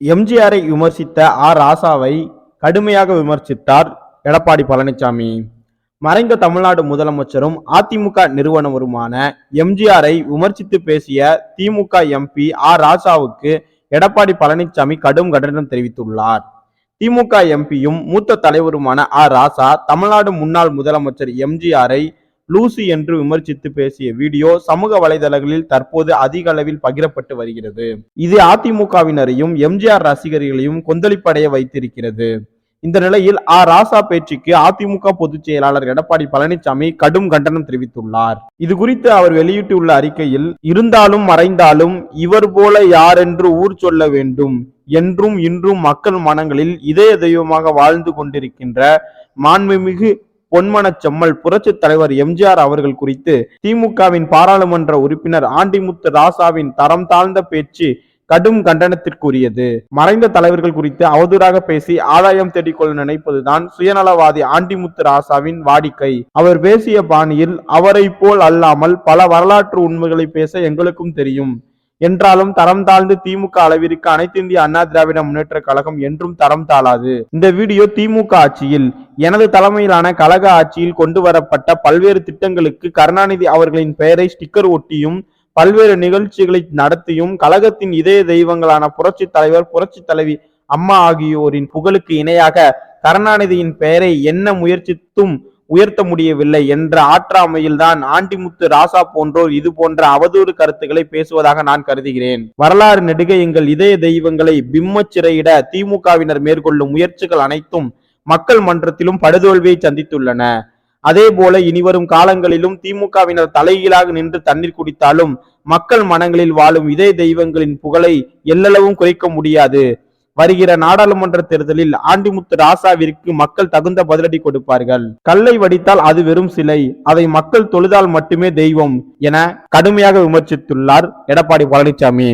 எம்ஜிஆரை விமர்சித்த ஆர் ராசாவை கடுமையாக விமர்சித்தார் எடப்பாடி பழனிசாமி. மறைந்த தமிழ்நாடு முதலமைச்சரும் அதிமுக நிறுவனருமான எம்ஜிஆரை விமர்சித்து பேசிய திமுக எம்பி ஆர் ராசாவுக்கு எடப்பாடி பழனிசாமி கடும் கண்டனம் தெரிவித்துள்ளார். திமுக எம்பியும் மூத்த தலைவருமான ஆர் ராசா தமிழ்நாடு முன்னாள் முதலமைச்சர் எம்ஜிஆரை லூசி என்று விமர்சித்து பேசிய வீடியோ சமூக வலைதளங்களில் தற்போது அதிக அளவில் பகிரப்பட்டு வருகிறது. இது அதிமுகவினரையும் எம்ஜிஆர் ரசிகர்களையும் கொந்தளிப்படைய வைத்திருக்கிறது. இந்த நிலையில் ஆ. ராசா பேச்சுக்கு அதிமுக பொதுச் செயலாளர் எடப்பாடி பழனிசாமி கடும் கண்டனம் தெரிவித்துள்ளார். இது குறித்து அவர் வெளியிட்டுள்ள அறிக்கையில் இருந்தாலும் மறைந்தாலும் இவர் போல யாரென்று ஊர் சொல்ல வேண்டும். என்றும் இன்றும் மக்கள் மனங்களில் இதய தெய்வமாக வாழ்ந்து கொண்டிருக்கின்ற மாண்புமிகு பொன்மனச் செம்மல் புரட்சித் தலைவர் எம்ஜிஆர் அவர்கள் குறித்து திமுகவின் பாராளுமன்ற உறுப்பினர் ஆண்டிமுத்து ராசாவின் தரம் தாழ்ந்த பேச்சு கடும் கண்டனத்திற்குரியது. மறைந்த தலைவர்கள் குறித்து அவதூறாக பேசி ஆதாயம் தேடிக்கொள்ள நினைப்பதுதான் சுயநலவாதி ஆண்டிமுத்து ராசாவின் வாடிக்கை. அவர் பேசிய பாணியில் அவரை போல் அல்லாமல் பல வரலாற்று உண்மைகளை பேச எங்களுக்கும் தெரியும். என்றாலும் தரம் தாழ்ந்து திமுக அளவிற்கு அனைத்து இந்திய அண்ணா திராவிட முன்னேற்ற கழகம் என்றும் தரம் தாழாது. இந்த வீடியோ திமுக ஆட்சியில் எனது தலைமையிலான கழக ஆட்சியில் கொண்டு வரப்பட்ட பல்வேறு திட்டங்களுக்கு கருணாநிதி அவர்களின் பெயரை ஸ்டிக்கர் ஒட்டியும் பல்வேறு நிகழ்ச்சிகளை நடத்தியும் கழகத்தின் இதய தெய்வங்களான புரட்சி தலைவர் புரட்சி தலைவி அம்மா ஆகியோரின் புகழுக்கு இணையாக கருணாநிதியின் பெயரை என்ன முயற்சித்தும் உயர்த்த முடியவில்லை என்ற ஆற்றாமையில்தான் ஆண்டிமுத்து ராசா போன்றோர் இது போன்ற அவதூறு கருத்துக்களை பேசுவதாக நான் கருதுகிறேன். வரலாறு நெடுக எங்கள் இதய தெய்வங்களை பிம்மச் சிறையிட திமுகவினர் மேற்கொள்ளும் முயற்சிகள் அனைத்தும் மக்கள் மன்றத்திலும் படுதோல்வியை சந்தித்துள்ளன. அதே போல இனிவரும் காலங்களிலும் திமுகவினர் தலைகீழாக நின்று தண்ணீர் குடித்தாலும் மக்கள் மனங்களில் வாழும் இதய தெய்வங்களின் புகழை எல்லளவும் குறைக்க முடியாது. வருகிற நாடாளுமன்ற தேர்தலில் ஆண்டிமுத்து ராசாவிற்கு மக்கள் தகுந்த பதிலடி கொடுப்பார்கள். கல்லை வடித்தால் அது வெறும் சிலை அதை மக்கள் தொழுதால் மட்டுமே தெய்வம் என கடுமையாக விமர்சித்துள்ளார் எடப்பாடி பழனிசாமி.